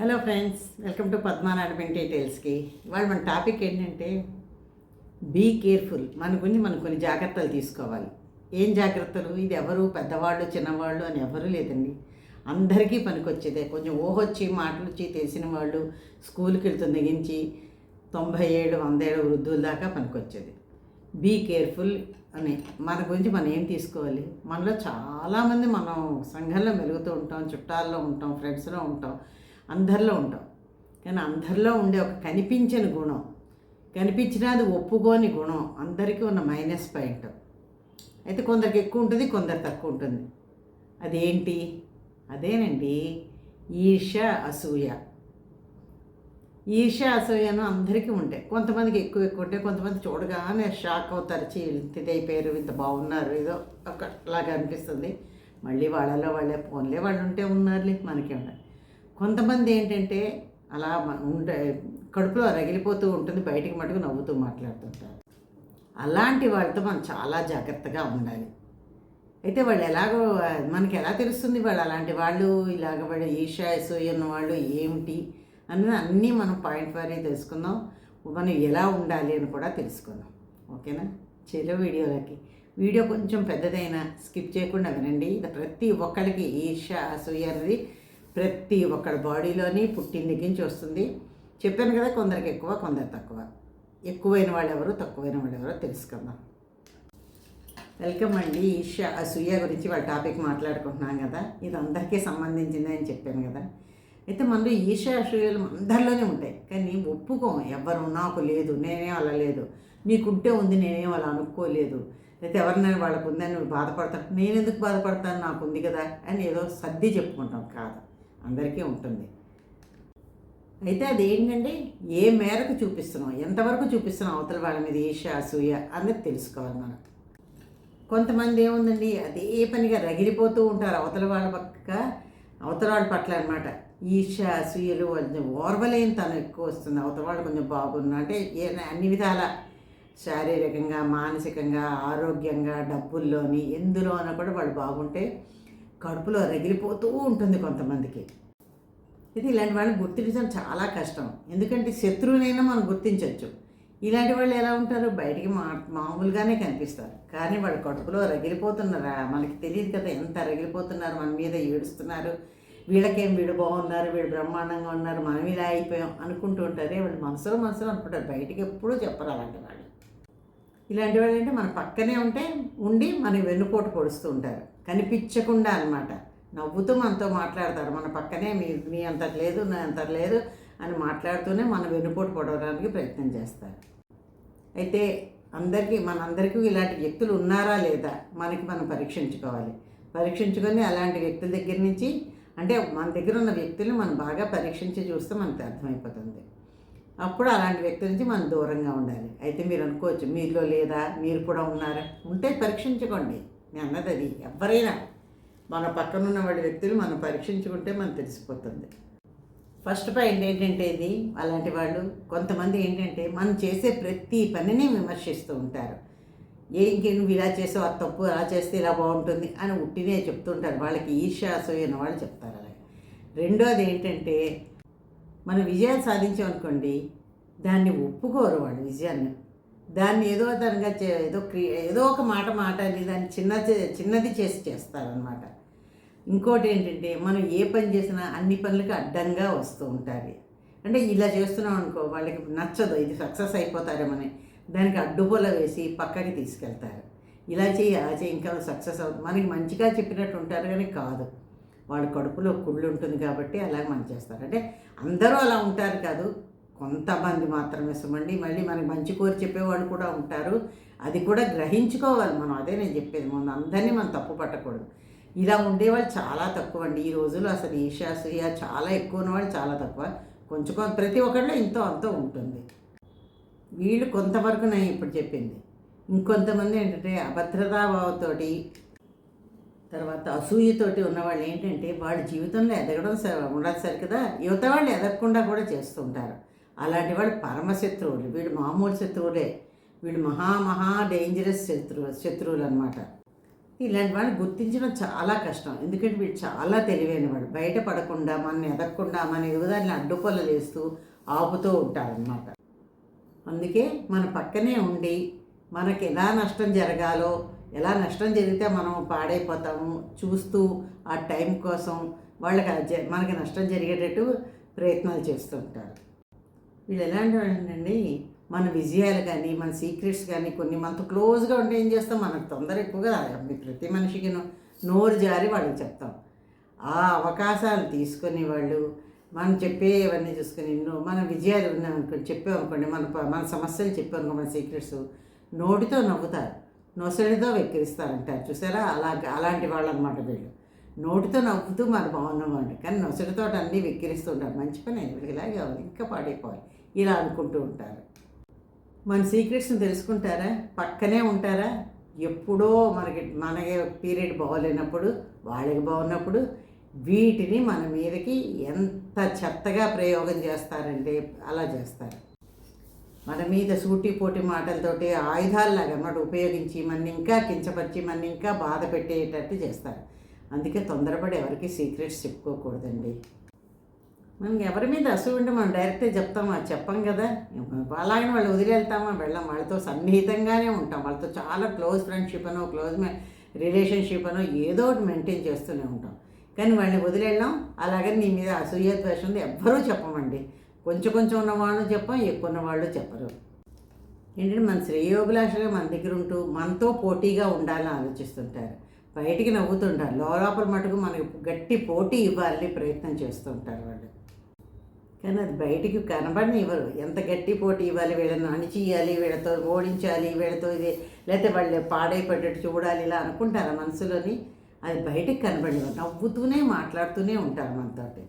Hello friends welcome to పద్మానాడమెంట్ డీటెయిల్స్కి ఇవాళ మన టాపిక్ ఏంటంటే బీ కేర్ఫుల్ మన గురించి మనం కొన్ని జాగ్రత్తలు తీసుకోవాలి. ఏం జాగ్రత్తలు? ఇది ఎవరు? పెద్దవాళ్ళు చిన్నవాళ్ళు అని ఎవరు లేదండి. అందరికీ పనికొచ్చేదే. కొంచెం ఊహొచ్చి మాటలు వచ్చి తెలిసిన వాళ్ళు స్కూల్కి వెళ్తుంది దిగించి తొంభై ఏడు వంద ఏడు వృద్ధుల దాకా పనికొచ్చేది. బీ కేర్ఫుల్ అని. మన గురించి మనం ఏం తీసుకోవాలి? మనలో చాలామంది మనం సంఘంలో మెలుగుతూ ఉంటాం చుట్టాల్లో ఉంటాం ఫ్రెండ్స్లో ఉంటాం. అందరిలో ఉంటాం. కానీ అందరిలో ఉండే ఒక కనిపించని గుణం కనిపించినా అది ఒప్పుకోని గుణం అందరికీ ఉన్న మైనస్ పాయింట్. అయితే కొందరికి ఎక్కువ ఉంటుంది కొందరు తక్కువ ఉంటుంది. అదేంటి? అదేనండి ఈర్ష అసూయ. ఈర్ష అసూయను అందరికీ ఉంటాయి. కొంతమందికి ఎక్కువ ఎక్కువ ఉంటాయి కొంతమంది చూడగానే షాక్ అవుతారు. చీ ఇంత అయిపోయారు ఇంత బాగున్నారు ఏదో ఒకలాగా అనిపిస్తుంది. మళ్ళీ వాళ్ళలో వాళ్ళే ఫోన్లే వాళ్ళు ఉంటే ఉన్నారులే మనకే ఉండాలి. కొంతమంది ఏంటంటే అలా ఉంటే కడుపులో రగిలిపోతూ ఉంటుంది బయటికి మటుకు నవ్వుతూ మాట్లాడుతుంటారు. అలాంటి వాళ్ళతో మనం చాలా జాగ్రత్తగా ఉండాలి. అయితే వాళ్ళు ఎలాగో మనకి ఎలా తెలుస్తుంది వాళ్ళు అలాంటి వాళ్ళు ఇలాగ వాళ్ళు ఈషా అసూయ ఉన్న వాళ్ళు ఏమిటి అన్నది అన్నీ మనం పాయింట్ వారీ తెలుసుకుందాం. మనం ఎలా ఉండాలి అని కూడా తెలుసుకుందాం. ఓకేనా? చెలో వీడియోలకి. వీడియో కొంచెం పెద్దదైనా స్కిప్ చేయకుండా వినండి. ఇది ప్రతి ఒక్కరికి ఈర్ష అసూయ అనేది ప్రతి ఒక్కరి బాడీలోని పుట్టిన దగ్గర నుంచి వస్తుంది. చెప్పాను కదా కొందరికి ఎక్కువ కొందరు తక్కువ. ఎక్కువైన వాళ్ళు ఎవరు తక్కువైన వాళ్ళు ఎవరో తెలుసుకుందాం. వెల్కమ్ అండి ఈష అసూయ గురించి వాళ్ళ టాపిక్ మాట్లాడుకుంటున్నాం కదా. ఇది అందరికీ సంబంధించింది అని చెప్పాను కదా. అయితే మనలో ఈషా అసూయలు అందరిలోనే ఉంటాయి. కానీ ఒప్పుకోం ఎవరు నాకు లేదు నేనేం అలా లేదు. నీకుంటే ఉంది నేనేం అలా అనుకోలేదు. అయితే ఎవరినైనా వాళ్ళకు ఉందని నువ్వు బాధపడతాను నేను ఎందుకు బాధపడతాను? నాకు ఉంది కదా అని ఏదో సర్ది చెప్పుకుంటాం కాదు. అందరికీ ఉంటుంది. అయితే అది ఏంటంటే ఏ మేరకు చూపిస్తున్నాం ఎంతవరకు చూపిస్తున్నాం అవతల వాళ్ళ మీద ఈష అసూయ అన్నది తెలుసుకోవాలి మనం. కొంతమంది ఏముందండి అదే పనిగా రగిలిపోతూ ఉంటారు అవతల వాళ్ళ పక్క అవతల వాళ్ళ పట్ల అనమాట ఈర్ష అసూయలు కొంచెం ఓర్వలేని తను ఎక్కువ వస్తుంది. అవతల వాళ్ళు కొంచెం బాగున్నా అంటే అన్ని విధాల శారీరకంగా మానసికంగా ఆరోగ్యంగా డబ్బుల్లోని ఎందులోనూ కూడా వాళ్ళు బాగుంటే కడుపులో రగిలిపోతూ ఉంటుంది కొంతమందికి. ఇది ఇలాంటి వాళ్ళని గుర్తించడం చాలా కష్టం. ఎందుకంటే శత్రువునైనా మనం గుర్తించవచ్చు ఇలాంటి వాళ్ళు ఎలా ఉంటారు? బయటికి మా మామూలుగానే కనిపిస్తారు. కానీ వాళ్ళు కడుపులో రగిలిపోతున్నారా. మనకి తెలియదు కదా ఎంత రగిలిపోతున్నారు మన మీద ఏడుస్తున్నారు. వీళ్ళకేం వీడు బాగున్నారు వీడు బ్రహ్మాండంగా ఉన్నారు మనం ఇలా అయిపోయాం అనుకుంటూ ఉంటారే వాళ్ళు. మనసులో మనసులో అనుకుంటారు. బయటికి ఎప్పుడూ చెప్పరు అలాంటి వాళ్ళు. ఇలాంటి వాళ్ళు అంటే మన పక్కనే ఉంటే ఉండి మనకి వెన్నుపోటు పొడుస్తూ ఉంటారు. కనిపించకుండా అన్నమాట. నవ్వుతూ మనతో మాట్లాడతారు. మన పక్కనే మీ మీ అంతటి లేదు నా అంత లేదు అని మాట్లాడుతూనే మన వెనుపోటు పొడవడానికి ప్రయత్నం చేస్తారు. అయితే అందరికీ మనందరికీ ఇలాంటి వ్యక్తులు ఉన్నారా లేదా మనకి మనం పరీక్షించుకోవాలి. పరీక్షించుకొని అలాంటి వ్యక్తుల దగ్గర నుంచి అంటే మన దగ్గర ఉన్న వ్యక్తుల్ని మనం బాగా పరీక్షించి చూస్తే మనకు అర్థమైపోతుంది. అప్పుడు అలాంటి వ్యక్తుల నుంచి మనం దూరంగా ఉండాలి. అయితే మీరు అనుకోవచ్చు మీలో లేదా మీరు కూడా ఉన్నారా? ఉంటే పరీక్షించుకోండి. మీ అన్నది అది. ఎవరైనా మన పక్కన వాడి వ్యక్తులు మనం పరీక్షించుకుంటే మనం తెలిసిపోతుంది. ఫస్ట్ పాయింట్ ఏంటంటే ఇది? అలాంటి వాళ్ళు కొంతమంది ఏంటంటే మనం చేసే ప్రతి పనిని విమర్శిస్తూ ఉంటారు. ఏంటి నువ్వు ఇలా చేసావు అది తప్పు అలా చేస్తే ఇలా బాగుంటుంది అని ఉట్టినే చెప్తుంటారు వాళ్ళకి ఈర్ష అసూయ వాళ్ళు చెప్తారు అలాగే. రెండోది ఏంటంటే మనం విజయాలు సాధించామనుకోండి దాన్ని ఒప్పుకోరు వాళ్ళు విజయాన్ని. దాన్ని ఏదో దానిగా చే- ఏదో క్రి ఏదో ఒక మాట మాట్లాడి దాన్ని చిన్న చిన్నది చేసి చేస్తారనమాట ఇంకోటి ఏంటంటే మనం ఏ పని చేసినా అన్ని పనులకి అడ్డంగా వస్తూ ఉంటారు అంటే ఇలా చేస్తున్నాం అనుకో వాళ్ళకి నచ్చదు ఇది సక్సెస్ అయిపోతారేమని. దానికి అడ్డుపొల వేసి పక్కకి తీసుకెళ్తారు. ఇలా చేయి అలా చేయి ఇంకా సక్సెస్ అవుతుంది మనకి మంచిగా చెప్పినట్టు ఉంటారు కానీ కాదు. వాళ్ళ కడుపులో కుళ్ళు ఉంటుంది కాబట్టి అలా మనం చేస్తారు అంటే అందరూ అలా ఉంటారు కాదు. కొంతమంది మాత్రమే సుమండి. మళ్ళీ మనకి మంచి కోరి చెప్పేవాళ్ళు కూడా ఉంటారు. అది కూడా గ్రహించుకోవాలి మనం. అదే నేను చెప్పేది. మనం అందరినీ మనం తప్పు పట్టకూడదు. ఇలా ఉండేవాళ్ళు చాలా తక్కువ అండి. ఈ రోజుల్లో అసలు ఈశాసూయ చాలా ఎక్కువ ఉన్నవాళ్ళు చాలా తక్కువ. కొంచెం కొంత ప్రతి ఒక్కరిలో ఇంతో అంతో ఉంటుంది. వీళ్ళు కొంతవరకు నేను ఇప్పుడు చెప్పింది. ఇంకొంతమంది ఏంటంటే అభద్రతాభావతోటి తర్వాత అసూయతోటి ఉన్నవాళ్ళు ఏంటంటే వాళ్ళ జీవితంలో ఎదగడం ఉండదు సరి కదా. యువత వాళ్ళు ఎదగకుండా కూడా చేస్తుంటారు. అలాంటి వాడు పరమశత్రువులు వీడు మామూలు శత్రువులే. వీడు మహా మహా డేంజరస్ శత్రువు శత్రువులు అనమాట ఇలాంటి వాళ్ళని గుర్తించడం చాలా కష్టం. ఎందుకంటే వీడు చాలా తెలివైన వాడు బయట పడకుండా మనని ఎదగకుండా మన ఎదుగుదాన్ని అడ్డుకొల్ల వేస్తూ ఆపుతూ ఉంటారనమాట అందుకే మన పక్కనే ఉండి మనకి ఎలా నష్టం జరగాలో ఎలా నష్టం జరిగితే మనం పాడైపోతాము చూస్తూ ఆ టైం కోసం వాళ్ళకి జ- మనకి నష్టం జరిగేటట్టు ప్రయత్నాలు చేస్తుంటారు వీళ్ళు ఎలాంటి వాళ్ళండి మన విజయాలు కానీ మన సీక్రెట్స్ కానీ కొన్ని మనతో క్లోజ్గా ఉంటే ఏం చేస్తాం? మనకు తొందర ఎక్కువగా మీ ప్రతి మనిషికి నోరు జారి వాళ్ళకి చెప్తాం. ఆ అవకాశాలు తీసుకొని వాళ్ళు మనం చెప్పేవన్నీ చూసుకొని నో- మన విజయాలు ఉన్నామనుకోండి చెప్పామనుకోండి మన మన సమస్యలు చెప్పామనుకో మన సీక్రెట్స్ నోటితో నవ్వుతారు. నొసడితో వెక్కిరిస్తారంటారు. చూసారా? అలా అలాంటి వాళ్ళు అనమాట వీళ్ళు. నోటితో నవ్వుతూ మరి బాగున్నామండి కానీ నొసడితో అన్నీ వెక్కిరిస్తుంటారు. మంచి పని వీళ్ళకి ఇలాగే అవ్వాలి ఇంకా పాడైపోవాలి ఇలా అనుకుంటూ ఉంటారు. మన సీక్రెట్స్ని తెలుసుకుంటారా? పక్కనే ఉంటారా? ఎప్పుడో మనకి మనకి పీరియడ్ బాగోలేనప్పుడు వాళ్ళకి బాగున్నప్పుడు వీటిని మన మీదకి ఎంత చెత్తగా ప్రయోగం చేస్తారంటే అలా చేస్తారు. మన మీద సూటి పోటీ మాటలతోటి ఆయుధాలలాగా అన్నమాట ఉపయోగించి మన ఇంకా కించపరిచి మన ఇంకా బాధ పెట్టేటట్టు చేస్తారు. అందుకే తొందరపడి ఎవరికి సీక్రెట్స్ చెప్పుకోకూడదండి. మనకి ఎవరి మీద అసూ ఉంటే మనం డైరెక్ట్గా చెప్తామా? చెప్పం కదా. అలాగే వాళ్ళు వదిలేళ్తామా? వెళ్తామా వెళ్ళాం. వాళ్ళతో సన్నిహితంగానే ఉంటాం. వాళ్ళతో చాలా క్లోజ్ ఫ్రెండ్షిప్ అనో క్లోజ్ రిలేషన్షిప్ అనో ఏదో ఒకటి మెయింటైన్ చేస్తూనే ఉంటాం. కానీ వాళ్ళని వదిలేళ్ళం. అలాగని నీ మీద అసూయ ద్వేషం ఎవ్వరూ చెప్పమండి. కొంచెం కొంచెం ఉన్నవాళ్ళు చెప్పం ఎక్కువ ఉన్నవాళ్ళు చెప్పరు. ఏంటంటే మన శ్రేయోభిలాషగా మన దగ్గర ఉంటూ మనతో పోటీగా ఉండాలని ఆలోచిస్తుంటారు. బయటికి నవ్వుతుంటారు. లోపల మటుకు మనకు గట్టి పోటీ ఇవ్వాలని ప్రయత్నం చేస్తుంటారు వాళ్ళు. కానీ అది బయటికి కనబడిన ఇవ్వరు ఎంత గట్టి పోటీ ఇవ్వాలి వీళ్ళని అణిచియాలి వీళ్ళతో ఓడించాలి వీళ్ళతో ఇది లేకపోతే వాళ్ళు పాడైపడ్డట్టు చూడాలి ఇలా అనుకుంటారు మనసులోని? అది బయటికి కనబడిన నవ్వుతూనే మాట్లాడుతూనే ఉంటారు మనతోటి.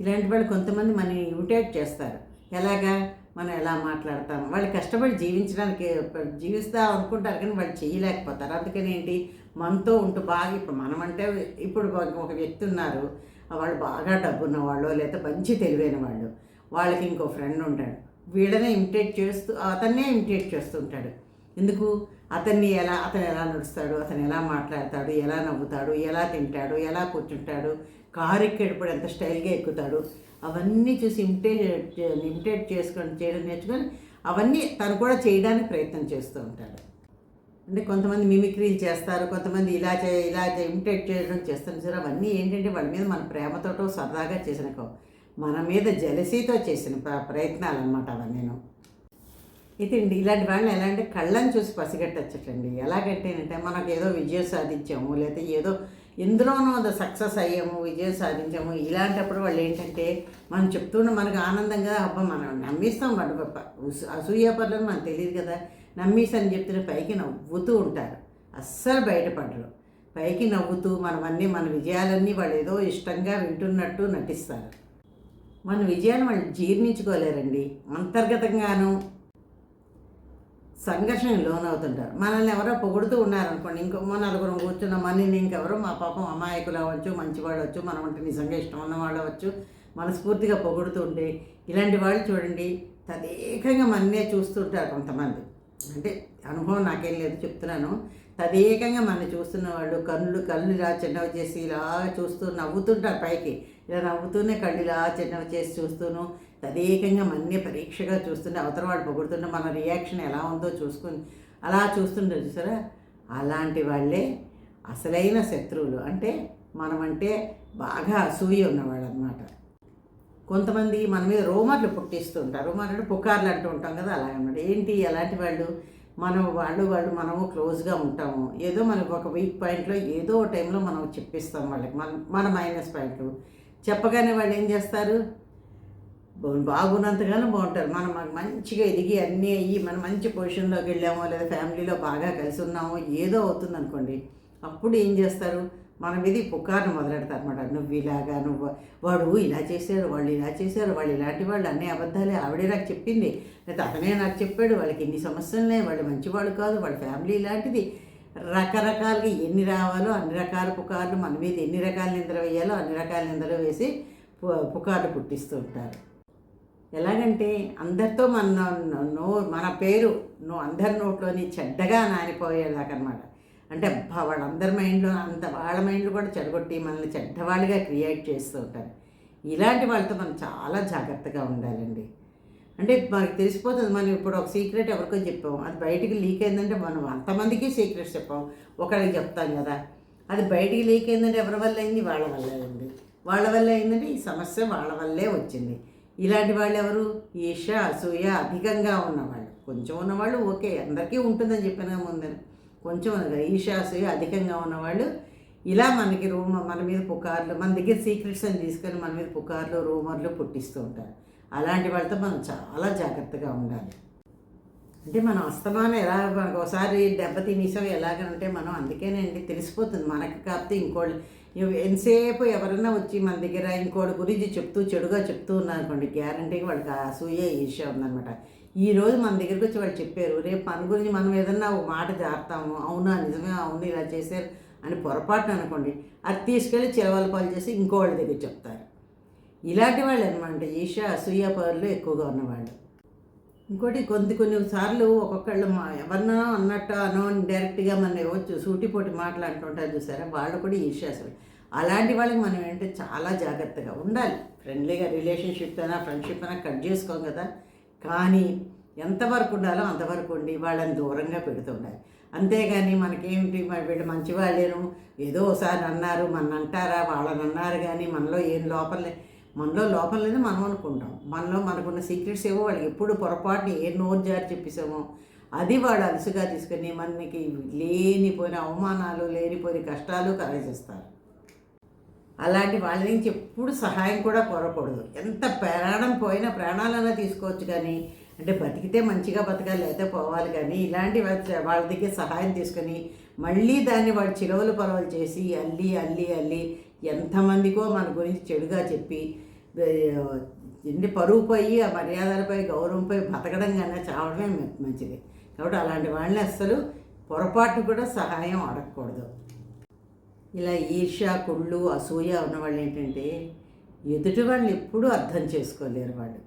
ఇలాంటి వాళ్ళు కొంతమంది మనని ఇమిటేట్ చేస్తారు. ఎలాగా? మనం ఎలా మాట్లాడతాం వాళ్ళు కష్టపడి జీవించడానికి జీవిస్తా అనుకుంటారు కానీ వాళ్ళు చేయలేకపోతారు. అందుకని ఏంటి? మనతో ఉంటూ బాగా ఇప్పుడు మనమంటే ఇప్పుడు ఒక వ్యక్తి ఉన్నారు. వాళ్ళు బాగా డబ్బున్న వాళ్ళు లేకపోతే మంచి తెలివైన వాళ్ళు వాళ్ళకి ఇంకో ఫ్రెండ్ ఉంటాడు. వీళ్ళనే ఇమిటేట్ చేస్తూ అతన్నే ఇమిటేట్ చేస్తుంటాడు. ఎందుకు? అతన్ని ఎలా అతను ఎలా నడుస్తాడు అతను ఎలా మాట్లాడతాడు ఎలా నవ్వుతాడు ఎలా తింటాడు ఎలా కూర్చుంటాడు కారు ఎక్కేటప్పుడు ఎంత స్టైల్గా ఎక్కుతాడు అవన్నీ చూసి ఇమిటేట్ ఇమిటేట్ చేసుకొని చేయడం నేర్చుకొని అవన్నీ తను కూడా చేయడానికి ప్రయత్నం చేస్తూ ఉంటాడు. అంటే కొంతమంది మిమిక్రీలు చేస్తారు కొంతమంది ఇలా చే ఇలా చే ఇమిటేట్ చేయడం చేస్తారు సార్ అవన్నీ ఏంటంటే వాళ్ళ మీద మన ప్రేమతోటో సరదాగా చేసిన మన మీద జలసీతో చేసిన ప్ర- ప్రయత్నాలు అనమాట అవన్నీ అయితే అండి ఇలాంటి వాళ్ళని ఎలా అంటే కళ్ళని చూసి పసిగట్టచ్చటండి. ఎలాగంటేనంటే మనకు ఏదో విజయం సాధించాము లేకపోతే ఏదో ఎందులోనో సక్సెస్ అయ్యాము విజయం సాధించాము. ఇలాంటప్పుడు వాళ్ళు ఏంటంటే మనం చెప్తున్న మనకు ఆనందంగా అబ్బా మనం నమ్మిస్తాం వాడు అసూయ అసూయాపరులను మనకు తెలియదు కదా. నమ్మేసని చెప్తున్న పైకి నవ్వుతూ ఉంటారు. అస్సలు బయటపడరు. పైకి నవ్వుతూ మనమన్నీ మన విజయాలన్నీ వాళ్ళు ఏదో ఇష్టంగా వింటున్నట్టు నటిస్తారు. మన విజయాన్ని వాళ్ళు జీర్ణించుకోలేరండి. అంతర్గతంగాను సంఘర్షణ లోనవుతుంటారు. మనల్ని ఎవరో పొగుడుతూ ఉన్నారనుకోండి ఇంకో మన నలుగురం కూర్చున్న మనని ఇంకెవరో మా పాపం అమాయకులు అవ్వచ్చు మంచివాడు అవ్వచ్చు మనం అంటే నిజంగా ఇష్టం ఉన్నవాడు అవ్వచ్చు మనస్ఫూర్తిగా పొగుడుతూ ఉంటే ఇలాంటి వాళ్ళు చూడండి తదేకంగా మన్నే చూస్తుంటారు కొంతమంది. అంటే అనుభవం నాకేం లేదు చెప్తున్నాను. తదేకంగా మన చూస్తున్న వాళ్ళు కళ్ళు కళ్ళు ఇలా చిన్నవి చేసి ఇలా చూస్తూ నవ్వుతుంటారు పైకి. ఇలా నవ్వుతూనే కళ్ళు ఇలా చిన్నవి చేసి చూస్తూను. తదేకంగా మన్ని పరీక్షగా చూస్తుంటే అవతల వాళ్ళు పొగుడుతుంటే మన రియాక్షన్ ఎలా ఉందో చూసుకుని అలా చూస్తుంటారు చూసారా? అలాంటి వాళ్ళే అసలైన శత్రువులు. అంటే మనమంటే బాగా అసూయ ఉన్నవాళ్ళు అనమాట కొంతమంది మన మీద రోమర్లు పుట్టిస్తుంటారు రోమర్లు అంటే పుకార్లు అంటూ ఉంటాం కదా అలాగన్నమాట ఏంటి ఎలాంటి వాళ్ళు? మనం వాళ్ళు వాళ్ళు మనము క్లోజ్గా ఉంటాము. ఏదో మనకు ఒక వీక్ పాయింట్లో ఏదో ఒక టైంలో మనం చెప్పిస్తాం వాళ్ళకి. మన మన మైనస్ పాయింట్లు. చెప్పగానే వాళ్ళు ఏం చేస్తారు? బాగున్నంతగానో బాగుంటారు. మనం మంచిగా ఎదిగి అన్నీ అయ్యి మనం మంచి పొజిషన్లోకి వెళ్ళామో లేదా ఫ్యామిలీలో బాగా కలిసి ఉన్నామో ఏదో అవుతుంది అనుకోండి అప్పుడు ఏం చేస్తారు? మన మీద ఈ పుకార్ను మొదలెడతారనమాట నువ్వు ఇలాగా నువ్వు వాడు ఇలా చేశాడు వాళ్ళు ఇలా చేశారు వాళ్ళు ఇలాంటి వాళ్ళు అన్ని అబద్ధాలే ఆవిడే నాకు చెప్పింది లేదా అతనే నాకు చెప్పాడు వాళ్ళకి ఎన్ని సమస్యలునే వాళ్ళు మంచివాళ్ళు కాదు వాళ్ళ ఫ్యామిలీ ఇలాంటిది. రకరకాలుగా ఎన్ని రావాలో అన్ని రకాల పుకార్లు మన మీద ఎన్ని రకాల నిద్ర వేయాలో అన్ని రకాల నిద్ర వేసి పు- పుకార్లు పుట్టిస్తూ ఉంటారు. ఎలాగంటే అందరితో మన నో మన పేరు నో అందరి నోట్లోని చెడ్డగా నానిపోయేదాకనమాట అంటే అబ్బా వాళ్ళందరి మైండ్లో అంత వాళ్ళ మైండ్లో కూడా చెడగొట్టి మనల్ని చెడ్డవాళ్ళుగా క్రియేట్ చేస్తూ ఉంటారు. ఇలాంటి వాళ్ళతో మనం చాలా జాగ్రత్తగా ఉండాలండి. అంటే మనకు తెలిసిపోతుంది మనం ఇప్పుడు ఒక సీక్రెట్ ఎవరికో చెప్పాం అది బయటికి లీక్ అయిందంటే మనం అంతమందికి సీక్రెట్స్ చెప్పాం ఒకరికి చెప్తాం కదా. అది బయటికి లీక్ అయిందంటే ఎవరి వల్ల అయింది? వాళ్ళ వల్ల అయింది. వాళ్ళ వల్ల అయిందంటే ఈ సమస్య వాళ్ళ వల్లే వచ్చింది. ఇలాంటి వాళ్ళు ఎవరు? ఈర్ష అసూయ అధికంగా ఉన్నవాళ్ళు. కొంచెం ఉన్నవాళ్ళు ఓకే అందరికీ ఉంటుందని చెప్పిన ముందని కొంచెం ఉన్నది అధికంగా ఉన్నవాళ్ళు ఇలా మనకి రూమ్ మన మీద పుకార్లు మన దగ్గర సీక్రెట్స్ అని తీసుకొని మన మీద పుకార్లు రూమర్లు పుట్టిస్తూ ఉంటారు. అలాంటి వాళ్ళతో మనం చాలా జాగ్రత్తగా ఉండాలి. అంటే మనం అస్తమానం ఎలా మనకు ఒకసారి దెబ్బ తినేసాం ఎలాగనంటే మనం అందుకేనండి తెలిసిపోతుంది. మనకి కాకపోతే ఇంకోళ్ళు ఎంతసేపు ఎవరైనా వచ్చి మన దగ్గర ఇంకోటి గురించి చెప్తూ చెడుగా చెప్తూ ఉన్నారనుకోండి గ్యారంటీగా వాళ్ళకి ఆ అసూయ ఈర్ష్య ఉందన్నమాట. ఈ రోజు మన దగ్గరికి వచ్చి వాళ్ళు చెప్పారు రేపు పని గురించి మనం ఏదన్నా ఒక మాట జారుతాము. అవునా నిజమే అవును ఇలా చేశారు అని పొరపాటున అనుకోండి అది తీసుకెళ్ళి చిలవల పాలు చేసి ఇంకో వాళ్ళ దగ్గర చెప్తారు. ఇలాంటి వాళ్ళు అనమాట ఈషా అసూయ పనులు ఎక్కువగా ఉన్నవాళ్ళు. ఇంకోటి కొన్ని కొన్ని సార్లు ఒక్కొక్కళ్ళు మా ఎవరినో అన్నట్టు అనో డైరెక్ట్గా మన ఇవ్వచ్చు సూటిపోటి మాటలు చూసారా? వాళ్ళు కూడా ఈర్ష్య అలాంటి వాళ్ళకి మనం ఏంటంటే చాలా జాగ్రత్తగా ఉండాలి. ఫ్రెండ్లీగా రిలేషన్షిప్ అయినా ఫ్రెండ్షిప్ అయినా కట్ చేసుకోం కదా. కానీ ఎంతవరకు ఉండాలో అంతవరకు ఉండి వాళ్ళని దూరంగా పెడుతూ ఉండాలి అంతేగాని మనకేమిటి? వీళ్ళు మంచివాళ్ళేను. ఏదో ఒకసారి అన్నారు మన అంటారా? వాళ్ళని అన్నారు కానీ మనలో ఏం లోపల మనలో లోపలనే లేదు మనం అనుకుంటాం. మనలో మనకున్న సీక్రెట్స్ ఏవో వాళ్ళకి ఎప్పుడు పొరపాటుని ఏ నోరు జారి చెప్పేసామో అది వాడు అలసుగా తీసుకొని మనకి లేనిపోయిన అవమానాలు లేనిపోయిన కష్టాలు కలగజేస్తారు. అలాంటి వాళ్ళ నుంచి ఎప్పుడు సహాయం కూడా కోరకూడదు. ఎంత ప్రాణం పోయినా ప్రాణాలన్నా తీసుకోవచ్చు కానీ అంటే బతికితే మంచిగా బతకాలి అయితే పోవాలి కానీ ఇలాంటి వాళ్ళ దగ్గర సహాయం తీసుకొని మళ్ళీ దాన్ని వాడు చిలవలు పొలవలు చేసి అల్లి అల్లి అల్లి ఎంతమందికో మన గురించి చెడుగా చెప్పి ఎన్ని పరువు పోయి ఆ మర్యాదలపై గౌరవంపై బతకడం కన్నా చావడమే మంచిది. కాబట్టి అలాంటి వాళ్ళని అస్సలు పొరపాటు కూడా సహాయం అడగకూడదు. ఇలా ఈర్ష్య కుళ్ళు అసూయ ఉన్నవాళ్ళు ఏంటంటే ఎదుటి వాళ్ళు ఎప్పుడూ అర్థం చేసుకోలేరు వాళ్ళు.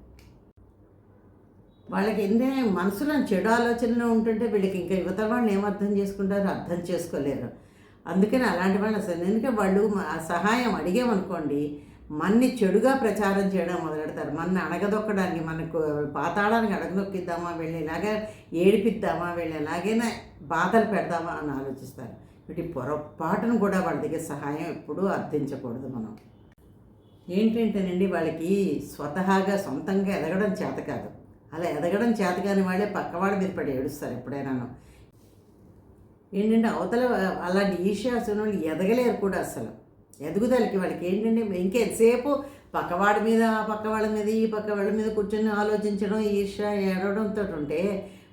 వాళ్ళకి ఎందే మనసులో చెడు ఆలోచనలు ఉంటుంటే వీళ్ళకి ఇంకా యువత వాళ్ళని ఏమర్థం చేసుకుంటారు చేసుకుంటారో అర్థం చేసుకోలేరు. అందుకని అలాంటి వాళ్ళు అసలు ఎందుకంటే వాళ్ళు ఆ సహాయం అడిగామనుకోండి మన్ని చెడుగా ప్రచారం చేయడం మొదలెడతారు. మన అడగదొక్కడానికి మనకు పాతాళానికి అడగదొక్కిద్దామా వీళ్ళు ఇలాగే ఏడిపిద్దామా వీళ్ళు ఎలాగైనా బాధలు పెడదామా అని ఆలోచిస్తారు. వీటి పొరపాటును కూడా వాళ్ళ దగ్గర సహాయం ఎప్పుడూ అర్థించకూడదు మనం. ఏంటంటేనండి వాళ్ళకి స్వతహాగా సొంతంగా ఎదగడం చేత కాదు. అలా ఎదగడం చేత కాని వాళ్ళే పక్కవాడు మీద పడి ఏడుస్తారు ఎప్పుడైనాను. ఏంటంటే అవతల అలాంటి ఈర్ష్యాసిన వాళ్ళు ఎదగలేరు కూడా అసలు. ఎదుగుదలకి వాళ్ళకి ఏంటంటే ఇంకెంతసేపు పక్కవాడి మీద ఆ పక్కవాళ్ళ మీద ఈ పక్క వాళ్ళ మీద కూర్చొని ఆలోచించడం ఈర్ష ఏడవడంతో ఉంటే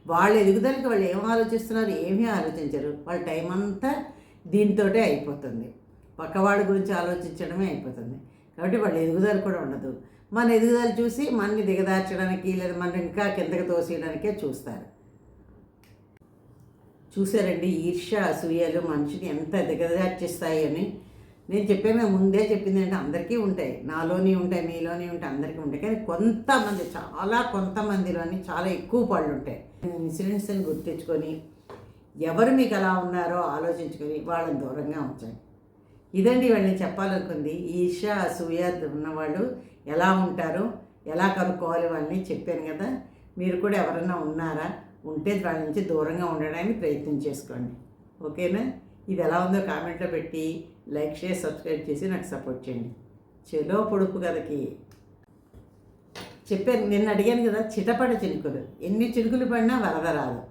వాళ్ళ ఎదుగుదలకి వాళ్ళు ఏం ఆలోచిస్తున్నారు ఏమీ ఆలోచించరు. వాళ్ళ టైం అంతా దీంతోటే అయిపోతుంది. పక్కవాడి గురించి ఆలోచించడమే అయిపోతుంది. కాబట్టి వాళ్ళ ఎదుగుదల కూడా ఉండదు. మన ఎదుగుదల చూసి మనని దిగదార్చడానికి లేదా మన ఇంకా కిందకి తోసేయడానికే చూస్తారు. చూసారండి ఈర్ష్య అసూయలు మనిషిని ఎంత దిగదార్చిస్తాయని. అని నేను చెప్పాను ముందే చెప్పింది అంటే అందరికీ ఉంటాయి. నాలోని ఉంటాయి మీలోని ఉంటాయి అందరికీ ఉంటాయి. కానీ కొంతమంది చాలా కొంతమందిలోని చాలా ఎక్కువ పళ్ళు ఉంటాయి. ఇన్సిడెంట్స్ని గుర్తించుకొని ఎవరు మీకు ఎలా ఉన్నారో ఆలోచించుకొని వాళ్ళని దూరంగా ఉంచండి. ఇదండి వాళ్ళని చెప్పాలనుకుంది. ఈర్ష అసూయ ఉన్నవాళ్ళు ఎలా ఉంటారు ఎలా కనుక్కోవాలి వాళ్ళని చెప్పాను కదా. మీరు కూడా ఎవరైనా ఉన్నారా? ఉంటే వాళ్ళ నుంచి దూరంగా ఉండడానికి ప్రయత్నం చేసుకోండి. ఓకేనా? ఇది ఎలా ఉందో కామెంట్లో పెట్టి లైక్ షేర్ సబ్స్క్రైబ్ చేసి నాకు సపోర్ట్ చేయండి. చెలో పొడుపు కథకి. చెప్పాను నిన్న అడిగాను కదా చిటపట చినుకులు. ఎన్ని చినుకులు పడినా వరద రాదు.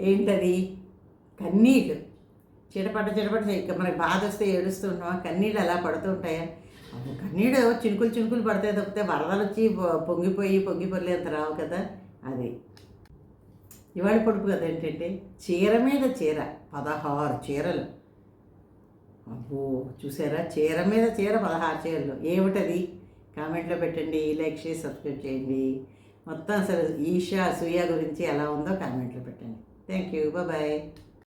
ఏంటది? కన్నీళ్ళు. చిటపట చిటపట ఇక మనకి బాధ వస్తే ఏడుస్తుంటామా కన్నీళ్ళు అలా పడుతూ ఉంటాయా? అప్పుడు కన్నీళ్ళు చినుకులు చినుకులు పడతాయి తప్పితే వరదలు వచ్చి పొంగిపోయి పొంగిపోలేంత రావు కదా? అది. ఇవాళ పొడుపు కదా ఏంటంటే చీర మీద చీర. పదహారు చీరలు. అబ్బో చూసారా? చీర మీద చీర పదహారు చీరలు. ఏమిటది? కామెంట్లో పెట్టండి లైక్ చేసి సబ్స్క్రైబ్ చేయండి. మొత్తం అసలు ఈషా అసూయ గురించి ఎలా ఉందో కామెంట్లో పెట్టండి. Thank you bye